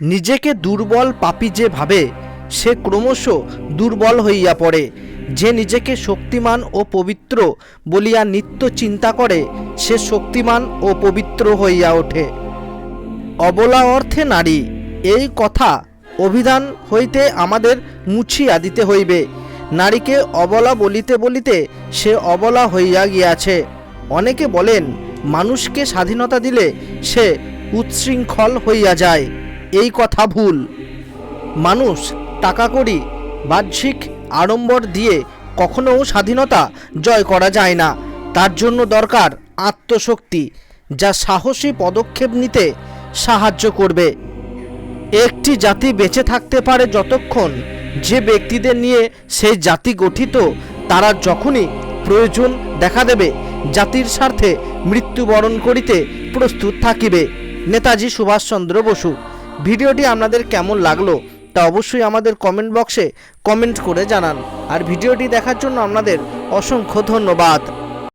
নিজেকে দুর্বল পাপী যে ভাবে, সে ক্রমশ দুর্বল হইয়া পড়ে। যে নিজেকে শক্তিমান ও পবিত্র বলিয়া নিত্য চিন্তা করে, সে শক্তিমান ও পবিত্র হইয়া ওঠে। অবলা অর্থে নারী, এই কথা অভিধান হইতে আমাদের মুছিয়া দিতে হইবে। নারীকে অবলা বলিতে বলিতে সে অবলা হইয়া গিয়াছে। অনেকে বলেন, মানুষকে স্বাধীনতা দিলে সে উচ্ছৃঙ্খল হইয়া যায়। এই কথা ভুল। মানুষ টাকা করি বাহ্যিক আড়ম্বর দিয়ে কখনো স্বাধীনতা জয় করা যায় না। তার জন্য দরকার আত্মশক্তি, যা সাহসী পদক্ষেপ নিতে সাহায্য করবে। একটি জাতি বেঁচে থাকতে পারে যতক্ষণ যে ব্যক্তিদের নিয়ে সেই জাতি গঠিত, তারা যখনই প্রয়োজন দেখা দেবে, জাতির স্বার্থে মৃত্যুবরণ করিতে প্রস্তুত থাকিবে। নেতাজি সুভাষচন্দ্র বসু ভিডিওটি আপনাদের কেমন লাগল তা অবশ্যই আমাদের কমেন্ট বক্সে কমেন্ট করে জানান। আর ভিডিওটি দেখার জন্য আপনাদের অসংখ্য ধন্যবাদ।